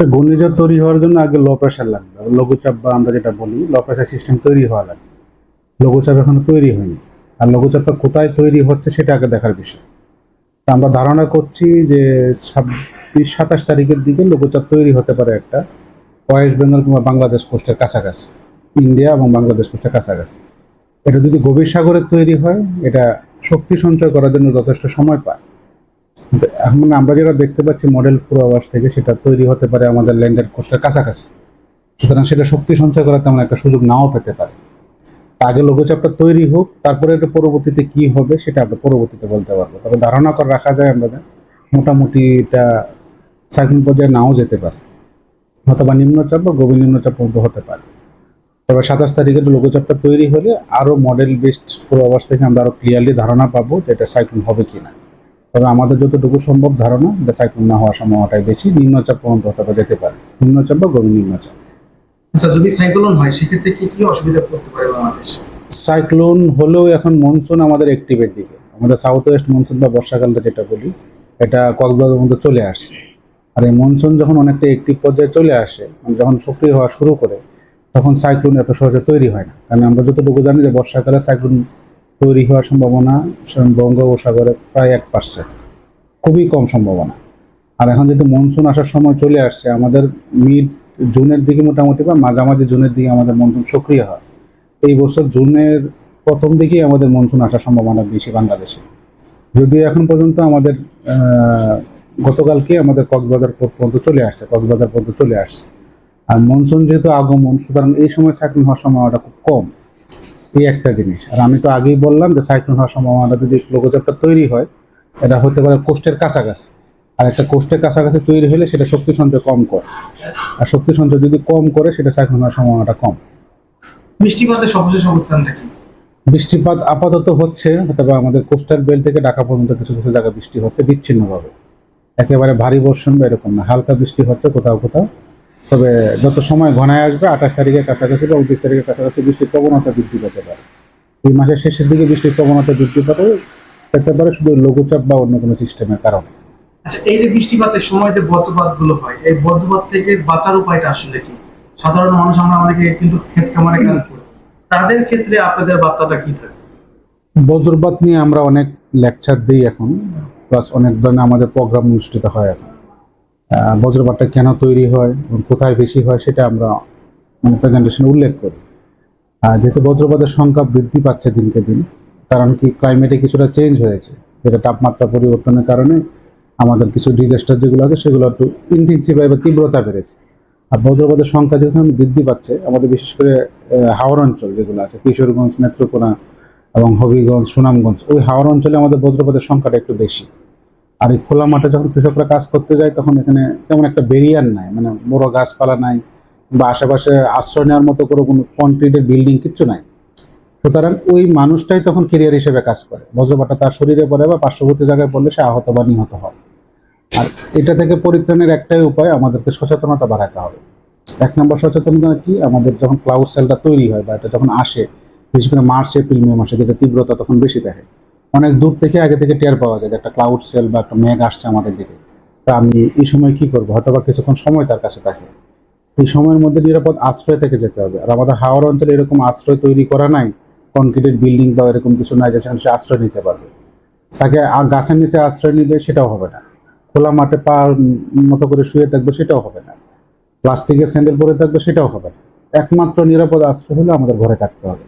ঘূর্ণিঝড় তৈরি হওয়ার জন্য আগে লো প্রেশার লাগবে। লঘুচাপ বা আমরা যেটা বলি লো প্রেশার সিস্টেম তৈরি হওয়া লাগবে। লঘুচাপ এখনও তৈরি হয়নি। আর লঘুচাপটা কোথায় তৈরি হচ্ছে সেটা আগে দেখার বিষয়। তা আমরা ধারণা করছি যে ছাব্বিশ, সাতাশ তারিখের দিকে লঘুচাপ তৈরি হতে পারে একটা ওয়েস্ট বেঙ্গল কিংবা বাংলাদেশ কোস্টের কাছাকাছি, ইন্ডিয়া এবং বাংলাদেশ কোস্টের কাছাকাছি। এটা যদি গভীর সাগরে তৈরি হয়, এটা শক্তি সঞ্চয় করার জন্য যথেষ্ট সময় পায়। এখন আমরা যেটা দেখতে পাচ্ছি মডেল পূর্বাভাস থেকে সেটা তৈরি হতে পারে আমাদের ল্যান্ডের কোস্টের কাছাকাছি। সুতরাং সেটা শক্তি সঞ্চয় করার তেমন একটা সুযোগ নাও পেতে পারে। আগে লঘুচাপটা তৈরি হোক, তারপরে এটা পরবর্তীতে কি হবে সেটা আমরা পরবর্তীতে বলতে পারব। তবে ধারণা করে রাখা যায় আমাদের, মোটামুটি এটা সাইক্লোন পর্যায়ে নাও যেতে পারে। অথবা নিম্নচাপ বা গভীর নিম্নচাপ পর্যন্ত হতে পারে। তবে সাতাশ তারিখে লঘুচাপটা তৈরি হলে আরও মডেল বেসড পূর্বাভাস থেকে আমরা আরও ক্লিয়ারলি ধারণা পাবো যে এটা সাইক্লোন হবে কিনা। তবে আমাদের যতটুকু সম্ভব ধারণা এটা সাইক্লোন না হওয়ার সম্ভাবনাটাই বেশি। নিম্নচাপ পর্যন্ত হতে যেতে পারে। নিম্নচাপ বা গভীর নিম্নচাপ। আচ্ছা যদি সাইক্লোন হয় সেক্ষেত্রে কি কি অসুবিধা পড়তে পারে বাংলাদেশ? সাইক্লোন হলেও এখন মনসুন আমাদের অ্যাক্টিভের দিকে। আমাদের সাউথ ওয়েস্ট মনসুন বা বর্ষাকালটা যেটা বলি এটা কক্সবাজারের মধ্যে চলে আসছে। আর এই মনসুন যখন অনেকটা অ্যাক্টিভ পর্যায়ে চলে আসে মানে যখন সক্রিয় হওয়া শুরু করে তখন সাইক্লোন এত সহজে তৈরি হয় না। কারণ আমরা যতটুকু জানি যে বর্ষাকালে সাইক্লোন তৈরি হওয়ার সম্ভাবনা বঙ্গোপসাগরে প্রায় এক পার্সেন্ট খুবই কম সম্ভাবনা। আর এখন যেহেতু মনসুন আসার সময় চলে আসছে, আমাদের মিড জুনের দিকে মোটামুটি বা মাঝামাঝি জুনের দিকে আমাদের মনসুন সক্রিয় হয়। এই বছর জুনের প্রথম দিকেই আমাদের মনসুন আসার সম্ভাবনা বেশি বাংলাদেশে। যদিও এখন পর্যন্ত আমাদের গতকালকে আমাদের কক্সবাজার পর্যন্ত চলে আসছে, কক্সবাজার পর্যন্ত চলে আসছে। আর মনসুন যেহেতু আগমন, সুতরাং এই সময় সাইক্লোন হওয়ার সম্ভাবনাটা খুব কম। এই একটা জিনিস। আর আমি তো আগেই বললাম যে সাইক্লোন হওয়ার সম্ভাবনাটা যদি লঘুচাপটা তৈরি হয় এটা হতে পারে কোস্টের কাছাকাছি। আর একটা কোস্টের কাছাকাছি তৈরি হলে সেটা শক্তি সঞ্চয় কম করে। আর শক্তি সঞ্চয় যদি কম করে সেটা সাইক্লোন হওয়ার সম্ভাবনাটা কম। বৃষ্টিপাতের সর্বশেষ অবস্থানটা কি? বৃষ্টিপাত আপাতত হচ্ছে অথবা আমাদের কোস্টাল বেল থেকে ঢাকা পর্যন্ত কিছু কিছু জায়গায় বৃষ্টি হচ্ছে বিচ্ছিন্নভাবে। একেবারে ভারী বর্ষণ বা এরকম না। হালকা বৃষ্টি হচ্ছে কোথাও কোথাও। তবে যত সময় ঘনায় আসবে আঠাশ তারিখের কাছাকাছি বা উনত্রিশ তারিখের কাছাকাছি বৃষ্টির প্রবণতা বৃদ্ধি পেতে পারে। এই মাসের শেষের দিকে বৃষ্টির প্রবণতা বৃদ্ধি পেতে পেতে পারে শুধু লঘুচাপ বা অন্য কোনো সিস্টেমের কারণে। আচ্ছা এই যে বৃষ্টিপাতের সময় যে বজ্রপাতগুলো হয় এই বজ্রপাত থেকে বাঁচার উপায়টা আসলে কি? সাধারণ মানুষ আমরা অনেকে কিন্তু ক্ষেত খামারে কাজ করি। তাদের ক্ষেত্রে আপনাদের বার্তাটা কি থাকে? বজ্রপাত নিয়ে আমরা অনেক লেকচার দিই এখন প্লাস অনেক ধরনের আমাদের প্রোগ্রাম অনুষ্ঠিত হয় এখন। বজ্রপাতটা কেন তৈরি হয় এবং কোথায় বেশি হয় সেটা আমরা মানে প্রেজেন্টেশনে উল্লেখ করি। আর যেহেতু বজ্রপাতের সংখ্যা বৃদ্ধি পাচ্ছে দিনকে দিন, কারণ কি ক্লাইমেটে কিছুটা চেঞ্জ হয়েছে। যেটা তাপমাত্রা পরিবর্তনের কারণে আমাদের কিছু ডিজাস্টার যেগুলো আছে সেগুলো একটু ইন্টেন্সিফাই বা তীব্রতা বেড়েছে। আর বজ্রপাতের সংখ্যা যেখানে বৃদ্ধি পাচ্ছে, আমাদের বিশেষ করে হাওর অঞ্চল যেগুলো আছে, কিশোরগঞ্জ, নেত্রকোনা এবং হবিগঞ্জ, সুনামগঞ্জ, ওই হাওর অঞ্চলে আমাদের বজ্রপাতের সংখ্যাটা একটু বেশি। আর এই খোলা মাঠে যখন কৃষকরা কাজ করতে যায়, তখন এখানে তেমন একটা বেরিয়ার নাই। মানে বড় গাছপালা নাই বা আশেপাশে আশ্রয় নেওয়ার মতো কোনো কোনো কনক্রিটের বিল্ডিং কিচ্ছু নাই। সুতরাং ওই মানুষটাই তখন কেরিয়ার হিসেবে কাজ করে। বজ্রপাতটা তার শরীরে পড়ে বা পার্শ্ববর্তী জায়গায় পড়লে সে আহত বা নিহত হয়। আর এটা থেকে পরিত্রাণের একটাই উপায় আমাদেরকে সচেতনতা বাড়াতে হবে। এক নম্বর সচেতনতা কি? আমাদের যখন ক্লাউড সেলটা তৈরি হয় বা এটা যখন আসে, বিশেষ করে মার্চ, এপ্রিল, মে মাসে যেটা তীব্রতা তখন বেশি থাকে। অনেক দূর থেকে আগে থেকে টের পাওয়া যায় একটা ক্লাউড সেল বা একটা মেঘ আসছে আমাদের দিকে। তা আমি এই সময় কি করব? হয়তো বা কিছুক্ষণ সময় তার কাছে থাকে। এই সময়ের মধ্যে নিরাপদ আশ্রয় থেকে যেতে হবে। আর আমাদের হাওয়ার অঞ্চলে এরকম আশ্রয় তৈরি করা নাই কনক্রিটের বিল্ডিং বা এরকম কিছু নাই যে সেখানে সে আশ্রয় নিতে পারবে। তাকে আর গাছের নিচে আশ্রয় নিবে সেটাও হবে না। খোলা মাঠে পা মতো করে শুয়ে থাকবে সেটাও হবে না। প্লাস্টিকের স্যান্ডেল পরে থাকবে সেটাও হবে না। একমাত্র নিরাপদ আশ্রয় হলে আমাদের ঘরে থাকতে হবে।